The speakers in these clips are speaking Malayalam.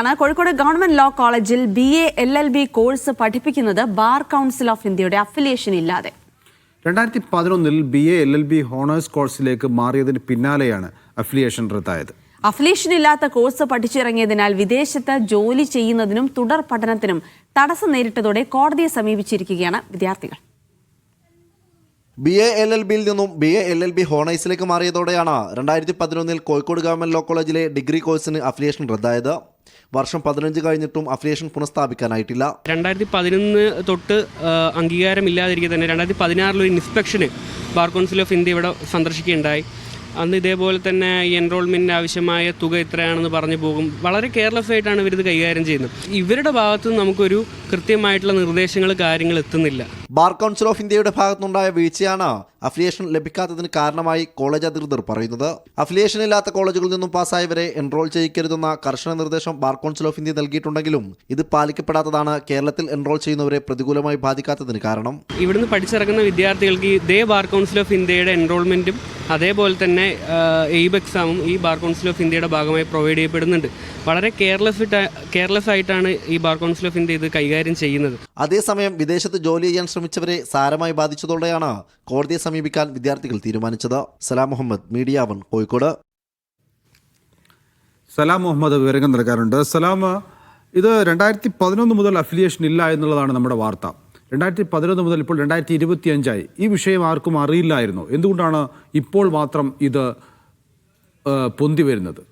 ആണ് കോഴിക്കോട് ഗവൺമെന്റ് ലോ കോളേജിൽ B A L L B course പഠിപ്പിക്കുന്നത് ബാർ കൗൺസിൽ ഓഫ് ഇന്ത്യയുടെ അഫിലിയേഷൻ ഇല്ലാതെ. രണ്ടായിരത്തി പതിനൊന്നിൽ B A L L B honours കോഴ്സിലേക്ക് മാറിയതിന് പിന്നാലെയാണ് അഫിലിയേഷൻ റദ്ദായത്. അഫിലിയേഷൻ ഇല്ലാത്ത കോഴ്സ് പഠിച്ചിറങ്ങിയതിനാൽ വിദേശത്ത് ജോലി ചെയ്യുന്നതിനും തുടർ പഠനത്തിനും തടസ്സം നേരിട്ടതോടെ കോടതിയെ സമീപിച്ചിരിക്കുകയാണ് വിദ്യാർത്ഥികൾ. ബി എ എൽ എൽ ബിയിൽ നിന്നും B A L L B ഹോണേഴ്സിലേക്ക് മാറിയതോടെയാണ് രണ്ടായിരത്തി പതിനൊന്നിൽ കോഴിക്കോട് ഗവൺമെന്റ് ലോ കോളേജിലെ ഡിഗ്രി കോഴ്സിന് അഫിലിയേഷൻ റദ്ദായത്. വർഷം പതിനഞ്ച് കഴിഞ്ഞിട്ടും അഫിലിയേഷൻ പുനഃസ്ഥാപിക്കാനായിട്ടില്ല. രണ്ടായിരത്തി പതിനൊന്ന് തൊട്ട് അംഗീകാരമില്ലാതിരിക്കുക അംഗീകാരമില്ലാതിരിക്കെ തന്നെ രണ്ടായിരത്തി പതിനാറിൽ ഒരു ഇൻസ്പെക്ഷന് ബാർ കൗൺസിൽ ഓഫ് ഇന്ത്യ ഇവിടെ സന്ദർശിക്കുകയുണ്ടായി. അന്ന് ഇതേപോലെ തന്നെ ഈ എൻറോൾമെന്റിന് ആവശ്യമായ തുക എത്രയാണെന്ന് പറഞ്ഞു പോകും. വളരെ കെയർലെസ് ആയിട്ടാണ് ഇവരിത് കൈകാര്യം ചെയ്യുന്നത്. ഇവരുടെ ഭാഗത്തു നിന്ന് നമുക്കൊരു കൃത്യമായിട്ടുള്ള നിർദ്ദേശങ്ങൾ കാര്യങ്ങൾ എത്തുന്നില്ല. ബാർ കൗൺസിൽ ഓഫ് ഇന്ത്യയുടെ ഭാഗത്തുനിന്നുണ്ടായ വീഴ്ചയാണ് അഫിലിയേഷൻ ലഭിക്കാത്തതിന് കാരണമായി കോളേജ് അധികൃതർ പറയുന്നത്. അഫിലിയേഷൻ ഇല്ലാത്ത കോളേജുകളിൽ നിന്നും പാസ്സായവരെ എൻറോൾ ചെയ്യിക്കരുതെന്ന കർശന നിർദ്ദേശം ബാർ കൗൺസിൽ ഓഫ് ഇന്ത്യ നൽകിയിട്ടുണ്ടെങ്കിലും ഇത് പാലിക്കപ്പെടാത്തതാണ് കേരളത്തിൽ എൻറോൾ ചെയ്യുന്നവരെ പ്രതികൂലമായി ബാധിക്കാത്തതിന് കാരണം. ഇവിടുന്ന് പഠിച്ചിറങ്ങുന്ന വിദ്യാർത്ഥികൾക്ക് ഇതേ ബാർ കൗൺസിൽ ഓഫ് ഇന്ത്യയുടെ എൻറോൾമെന്റും അതേപോലെ തന്നെ എയ്ബ് എക്സാമും ഈ ബാർ കൗൺസിൽ ഓഫ് ഇന്ത്യയുടെ ഭാഗമായി പ്രൊവൈഡ് ചെയ്യപ്പെടുന്നുണ്ട്. വളരെ കെയർലെസ് കെയർലെസ് ആയിട്ടാണ് ഈ ബാർ കൗൺസിൽ ഓഫ് ഇന്ത്യ ഇത് കൈകാര്യം ചെയ്യുന്നത്. അതേസമയം വിദേശത്ത് ജോലി ചെയ്യാൻ ശ്രമിച്ചവരെ സാരമായി ബാധിച്ചതോടെയാണ് കോടതിയെ സമീപിക്കാൻ വിദ്യാർത്ഥികൾ തീരുമാനിച്ചത്. Salam Muhammad media one Kozhikode. സലാം മുഹമ്മദ് വിവരങ്ങൾ നൽകാറുണ്ട്. സലാം ഇത് രണ്ടായിരത്തി പതിനൊന്ന് മുതൽ അഫിലിയേഷൻ ഇല്ല എന്നുള്ളതാണ് നമ്മുടെ വാർത്ത. രണ്ടായിരത്തി പതിനൊന്ന് മുതൽ ഇപ്പോൾ രണ്ടായിരത്തി ഇരുപത്തി അഞ്ചായി ഈ വിഷയം ആർക്കും അറിയില്ലായിരുന്നു. എന്തുകൊണ്ടാണ് ഇപ്പോൾ മാത്രം ഇത് പൊന്തി വരുന്നത്?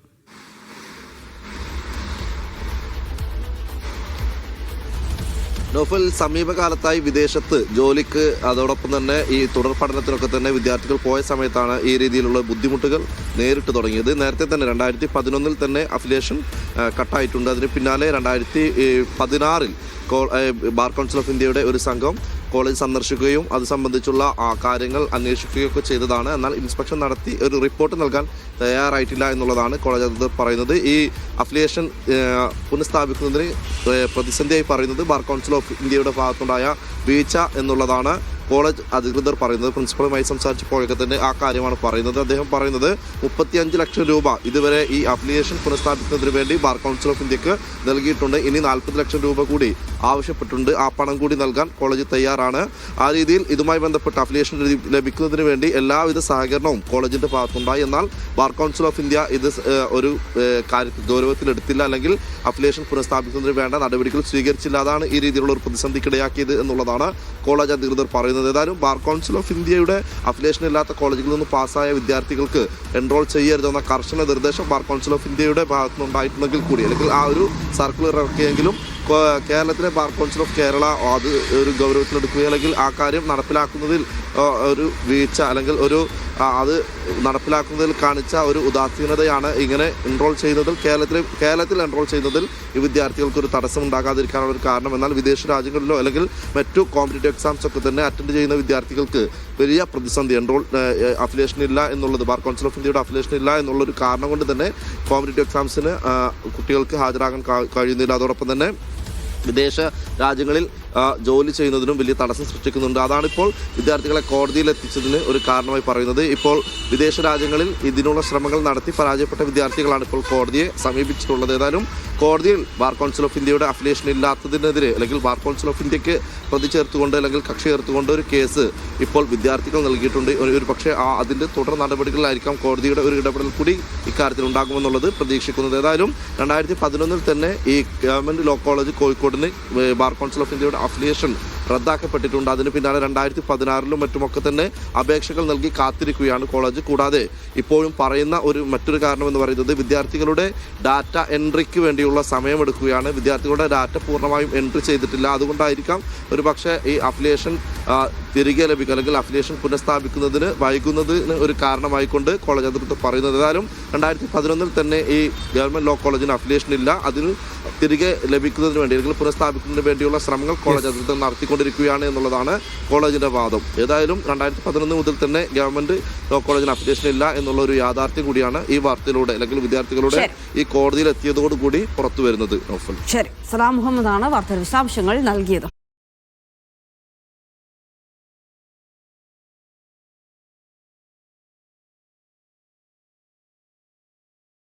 നോഫൽ സമീപകാലത്തായി വിദേശത്ത് ജോലിക്ക് അതോടൊപ്പം തന്നെ ഈ തുടർ പഠനത്തിനൊക്കെ തന്നെ വിദ്യാർത്ഥികൾ പോയ സമയത്താണ് ഈ രീതിയിലുള്ള ബുദ്ധിമുട്ടുകൾ നേരിട്ട് തുടങ്ങിയത്. നേരത്തെ തന്നെ രണ്ടായിരത്തി പതിനൊന്നിൽ തന്നെ അഫിലിയേഷൻ കട്ടായിട്ടുണ്ട്. അതിന് പിന്നാലെ രണ്ടായിരത്തി പതിനാറിൽ ബാർ കൗൺസിൽ ഓഫ് ഇന്ത്യയുടെ ഒരു സംഘം കോളേജ് സന്ദർശിക്കുകയും അത് സംബന്ധിച്ചുള്ള കാര്യങ്ങൾ അന്വേഷിക്കുകയും ഒക്കെ ചെയ്തതാണ്. എന്നാൽ ഇൻസ്പെക്ഷൻ നടത്തി ഒരു റിപ്പോർട്ട് നൽകാൻ തയ്യാറായിട്ടില്ല എന്നുള്ളതാണ് കോളേജ് അധികൃതർ പറയുന്നത്. ഈ അഫിലിയേഷൻ പുനഃസ്ഥാപിക്കുന്നതിന് പ്രതിസന്ധിയായി പറയുന്നത് ബാർ കൗൺസിൽ ഓഫ് ഇന്ത്യയുടെ ഭാഗത്തുണ്ടായ വീഴ്ച എന്നുള്ളതാണ് കോളേജ് അധികൃതർ പറയുന്നത്. പ്രിൻസിപ്പളുമായി സംസാരിച്ചപ്പോഴൊക്കെ തന്നെ ആ കാര്യമാണ് പറയുന്നത്. അദ്ദേഹം പറയുന്നത് മുപ്പത്തിയഞ്ച് ലക്ഷം രൂപ ഇതുവരെ ഈ അഫിലിയേഷൻ പുനഃസ്ഥാപിക്കുന്നതിന് വേണ്ടി ബാർ കൗൺസിൽ ഓഫ് ഇന്ത്യയ്ക്ക് നൽകിയിട്ടുണ്ട്. ഇനി നാൽപ്പത് ലക്ഷം രൂപ കൂടി ആവശ്യപ്പെട്ടിട്ടുണ്ട്. ആ പണം കൂടി നൽകാൻ കോളേജ് തയ്യാറാണ്. ആ രീതിയിൽ ഇതുമായി ബന്ധപ്പെട്ട് അഫിലിയേഷൻ ലഭി- ലഭിക്കുന്നതിന് വേണ്ടി എല്ലാവിധ സഹകരണവും കോളേജിന്റെ ഭാഗത്തുണ്ടായി. എന്നാൽ ബാർ കൗൺസിൽ ഓഫ് ഇന്ത്യ ഇത് ഒരു കാര്യത്തിൽ ഗൗരവത്തിലെടുത്തില്ല അല്ലെങ്കിൽ അഫിലിയേഷൻ പുനഃസ്ഥാപിക്കുന്നതിന് വേണ്ട നടപടികൾ സ്വീകരിച്ചില്ല. അതാണ് ഈ രീതിയിലുള്ള ഒരു പ്രതിസന്ധിക്കിടയാക്കിയത് എന്നുള്ളതാണ് കോളേജ് അധികൃതർ പറയുന്നത്. ഏതായാലും ബാർ കൗൺസിൽ ഓഫ് ഇന്ത്യയുടെ അഫിലിയേഷൻ ഇല്ലാത്ത കോളേജുകളിൽ നിന്ന് പാസ്സായ വിദ്യാർത്ഥികൾക്ക് എൻറോൾ ചെയ്യരുതെന്ന കർശന നിർദ്ദേശം ബാർ കൗൺസിൽ ഓഫ് ഇന്ത്യയുടെ ഭാഗത്തുനിന്നുണ്ടായിട്ടുണ്ടെങ്കിൽ കൂടി അല്ലെങ്കിൽ ആ ഒരു സർക്കുലർ ഇറക്കിയെങ്കിലും കേരളത്തിലെ ബാർ കൗൺസിൽ ഓഫ് കേരള അത് ഒരു ഗൗരവത്തിലെടുക്കുക അല്ലെങ്കിൽ ആ കാര്യം നടപ്പിലാക്കുന്നതിൽ ഒരു വീഴ്ച അല്ലെങ്കിൽ ഒരു അത് നടപ്പിലാക്കുന്നതിൽ കാണിച്ച ഒരു ഉദാസീനതയാണ് ഇങ്ങനെ എൻറോൾ ചെയ്യുന്നതിൽ കേരളത്തിൽ കേരളത്തിൽ എൻറോൾ ചെയ്യുന്നതിൽ ഈ വിദ്യാർത്ഥികൾക്ക് ഒരു തടസ്സം ഉണ്ടാകാതിരിക്കാനുള്ള ഒരു കാരണം. എന്നാൽ വിദേശ രാജ്യങ്ങളിലോ അല്ലെങ്കിൽ മറ്റു കോമ്പറ്റേറ്റീവ് എക്സാംസ് ഒക്കെ തന്നെ അറ്റൻഡ് ചെയ്യുന്ന വിദ്യാർത്ഥികൾക്ക് വലിയ പ്രതിസന്ധി. എൻറോൾ അഫിലിയേഷൻ ഇല്ല എന്നുള്ളത് ബാർ കൗൺസിൽ ഓഫ് ഇന്ത്യയുടെ അഫിലിയേഷൻ ഇല്ല എന്നുള്ളൊരു കാരണം കൊണ്ട് തന്നെ കോമ്പറ്റേറ്റീവ് എക്സാംസിന് കുട്ടികൾക്ക് ഹാജരാകാൻ കഴിയുന്നില്ല. അതോടൊപ്പം തന്നെ വിദേശ രാജ്യങ്ങളിൽ ജോലി ചെയ്യുന്നതിനും വലിയ തടസ്സം സൃഷ്ടിക്കുന്നുണ്ട്. അതാണിപ്പോൾ വിദ്യാർത്ഥികളെ കോടതിയിൽ എത്തിച്ചതിന് ഒരു കാരണമായി പറയുന്നത്. ഇപ്പോൾ വിദേശ രാജ്യങ്ങളിൽ ഇതിനുള്ള ശ്രമങ്ങൾ നടത്തി പരാജയപ്പെട്ട വിദ്യാർത്ഥികളാണ് ഇപ്പോൾ കോടതിയെ സമീപിച്ചിട്ടുള്ളത്. ഏതായാലും കോടതിയിൽ ബാർ കൗൺസിൽ ഓഫ് ഇന്ത്യയുടെ അഫിലിയേഷൻ ഇല്ലാത്തതിനെതിരെ അല്ലെങ്കിൽ ബാർ കൗൺസിൽ ഓഫ് ഇന്ത്യയ്ക്ക് പ്രതി ചേർത്തുകൊണ്ട് അല്ലെങ്കിൽ കക്ഷി ചേർത്തുകൊണ്ട് ഒരു കേസ് ഇപ്പോൾ വിദ്യാർത്ഥികൾ നൽകിയിട്ടുണ്ട്. ഒരു പക്ഷേ ആ അതിന്റെ തുടർ നടപടികളിലായിരിക്കാം കോടതിയുടെ ഒരു ഇടപെടൽ കൂടി ഇക്കാര്യത്തിൽ ഉണ്ടാകുമെന്നുള്ളത് പ്രതീക്ഷിക്കുന്നത്. ഏതായാലും രണ്ടായിരത്തി പതിനൊന്നിൽ തന്നെ ഈ ഗവൺമെന്റ് ലോ കോളേജ് കോഴിക്കോടിന് ബാർ കൗൺസിൽ ഓഫ് ഇന്ത്യയുടെ അഫിലിയേഷൻ റദ്ദാക്കപ്പെട്ടിട്ടുണ്ട്. അതിന് പിന്നാലെ രണ്ടായിരത്തി പതിനാറിലും മറ്റുമൊക്കെ തന്നെ അപേക്ഷകൾ നൽകി കാത്തിരിക്കുകയാണ് കോളേജ്. കൂടാതെ ഇപ്പോഴും പറയുന്ന ഒരു മറ്റൊരു കാരണം എന്ന് പറയുന്നത് വിദ്യാർത്ഥികളുടെ ഡാറ്റ എൻട്രിക്ക് വേണ്ടിയുള്ള സമയമെടുക്കുകയാണ്. വിദ്യാർത്ഥികളുടെ ഡാറ്റ പൂർണമായും എൻട്രി ചെയ്തിട്ടില്ല. അതുകൊണ്ടായിരിക്കാം ഒരു പക്ഷേ ഈ അഫിലിയേഷൻ തിരികെ ലഭിക്കുക അല്ലെങ്കിൽ അഫിലിയേഷൻ പുനഃസ്ഥാപിക്കുന്നതിന് വൈകുന്നതിന് ഒരു കാരണമായിക്കൊണ്ട് കോളേജ് അധികൃതർ പറയുന്നത്. ഏതായാലും രണ്ടായിരത്തി പതിനൊന്നിൽ തന്നെ ഈ ഗവൺമെന്റ് ലോ കോളേജിന് അഫിലിയേഷൻ ഇല്ല. അതിന് തിരികെ ലഭിക്കുന്നതിന് വേണ്ടി അല്ലെങ്കിൽ പുനഃസ്ഥാപിക്കുന്നതിന് വേണ്ടിയുള്ള ശ്രമങ്ങൾ കോളേജ് അധികൃതർ നടത്തിക്കൊണ്ടിരിക്കുകയാണ് എന്നുള്ളതാണ് കോളേജിന്റെ വാദം. ഏതായാലും രണ്ടായിരത്തി പതിനൊന്ന് മുതൽ തന്നെ ഗവൺമെന്റ് ലോ കോളേജിന് അപ്ലിക്കേഷൻ ഇല്ല എന്നുള്ള ഒരു യാഥാർത്ഥ്യം കൂടിയാണ് ഈ വാർത്തയിലൂടെ അല്ലെങ്കിൽ വിദ്യാർത്ഥികളുടെ ഈ കോടതിയിൽ എത്തിയതോടുകൂടി പുറത്തു വരുന്നത്. നോഫൽ. ശരി. സലാം മുഹമ്മദാണ് വാർത്താ വിശദാംശങ്ങൾ നൽകിയത്.